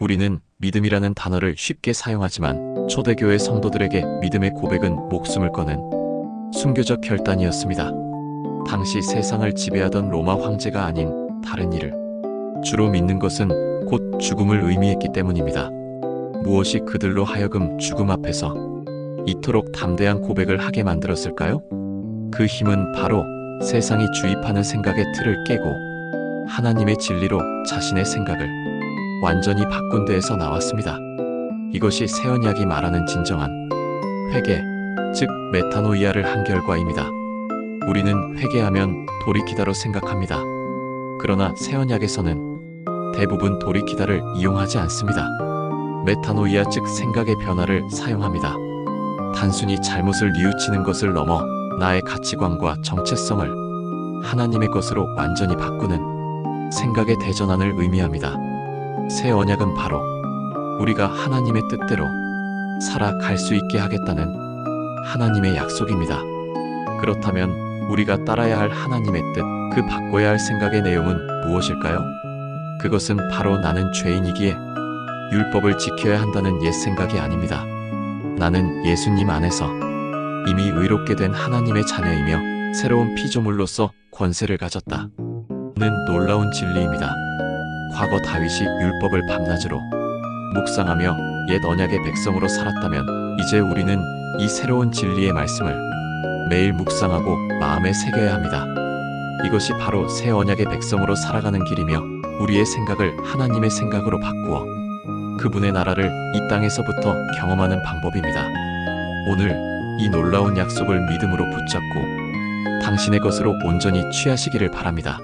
우리는 믿음이라는 단어를 쉽게 사용하지만 초대교회 성도들에게 믿음의 고백은 목숨을 거는 순교적 결단이었습니다. 당시 세상을 지배하던 로마 황제가 아닌 다른 이를 주로 믿는 것은 곧 죽음을 의미했기 때문입니다. 무엇이 그들로 하여금 죽음 앞에서 이토록 담대한 고백을 하게 만들었을까요? 그 힘은 바로 세상이 주입하는 생각의 틀을 깨고 하나님의 진리로 자신의 생각을 완전히 바꾼 데에서 나왔습니다. 이것이 새 언약이 말하는 진정한 회개, 즉 메타노이아를 한 결과입니다. 우리는 회개하면 돌이키다로 생각합니다. 그러나 새 언약에서는 대부분 돌이키다를 이용하지 않습니다. 메타노이아 즉 생각의 변화를 사용합니다. 단순히 잘못을 뉘우치는 것을 넘어 나의 가치관과 정체성을 하나님의 것으로 완전히 바꾸는 생각의 대전환을 의미합니다. 새 언약은 바로 우리가 하나님의 뜻대로 살아갈 수 있게 하겠다는 하나님의 약속입니다. 그렇다면 우리가 따라야 할 하나님의 뜻, 그 바꿔야 할 생각의 내용은 무엇일까요? 그것은 바로 나는 죄인이기에 율법을 지켜야 한다는 옛 생각이 아닙니다. 나는 예수님 안에서 이미 의롭게 된 하나님의 자녀이며 새로운 피조물로서 권세를 가졌다. 는 놀라운 진리입니다. 과거 다윗이 율법을 밤낮으로 묵상하며 옛 언약의 백성으로 살았다면 이제 우리는 이 새로운 진리의 말씀을 매일 묵상하고 마음에 새겨야 합니다. 이것이 바로 새 언약의 백성으로 살아가는 길이며 우리의 생각을 하나님의 생각으로 바꾸어 그분의 나라를 이 땅에서부터 경험하는 방법입니다. 오늘 이 놀라운 약속을 믿음으로 붙잡고 당신의 것으로 온전히 취하시기를 바랍니다.